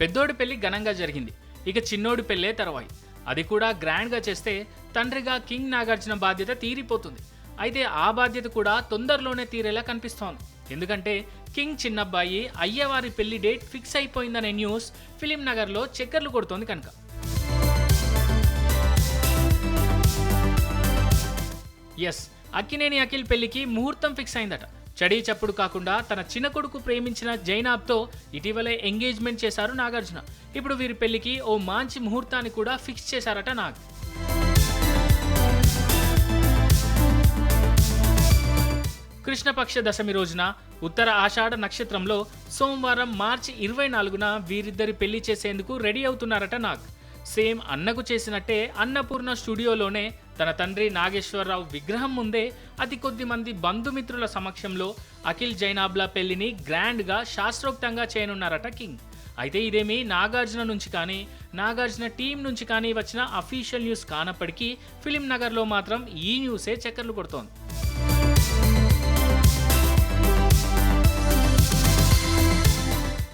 పెద్దోడి పెళ్ళి ఘనంగా జరిగింది. ఇక చిన్నోడి పెళ్ళే తర్వాయి. అది కూడా గ్రాండ్గా చేస్తే తండ్రిగా కింగ్ నాగార్జున బాధ్యత తీరిపోతుంది. అయితే ఆ బాధ్యత కూడా తొందరలోనే తీరేలా కనిపిస్తోంది. ఎందుకంటే కింగ్ చిన్నబ్బాయి అయ్యవారి పెళ్ళి డేట్ ఫిక్స్ అయిపోయిందనే న్యూస్ ఫిలిం నగర్లో చక్కర్లు కొడుతోంది కనుక. ఎస్ అక్కినేని అఖిల్ పెళ్ళికి ముహూర్తం ఫిక్స్ అయిందట. చడీ చప్పుడు కాకుండా తన చిన్న కొడుకు ప్రేమించిన జైనాబ్తో ఇటీవలే ఎంగేజ్మెంట్ చేశారు నాగార్జున. ఇప్పుడు వీరి పెళ్ళికి ఓ మంచి ముహూర్తాన్ని కూడా ఫిక్స్ చేశారట నాగ్. కృష్ణపక్ష దశమి రోజున ఉత్తర ఆషాఢ నక్షత్రంలో సోమవారం మార్చి ఇరవై నాలుగున వీరిద్దరి పెళ్ళి చేసేందుకు రెడీ అవుతున్నారట నాగ్. సేమ్ అన్నకు చేసినట్టే అన్నపూర్ణ స్టూడియోలోనే తన తండ్రి నాగేశ్వరరావు విగ్రహం ముందే అతి కొద్ది మంది బంధుమిత్రుల సమక్షంలో అఖిల్ జైనాబ్లా పెళ్ళిని గ్రాండ్గా శాస్త్రోక్తంగా చేయనున్నారట కింగ్. అయితే ఇదేమీ నాగార్జున నుంచి కానీ నాగార్జున టీం నుంచి కానీ వచ్చిన అఫీషియల్ న్యూస్ కానప్పటికీ ఫిలిం నగర్లో మాత్రం ఈ న్యూసే చక్కర్లు కొడుతోంది.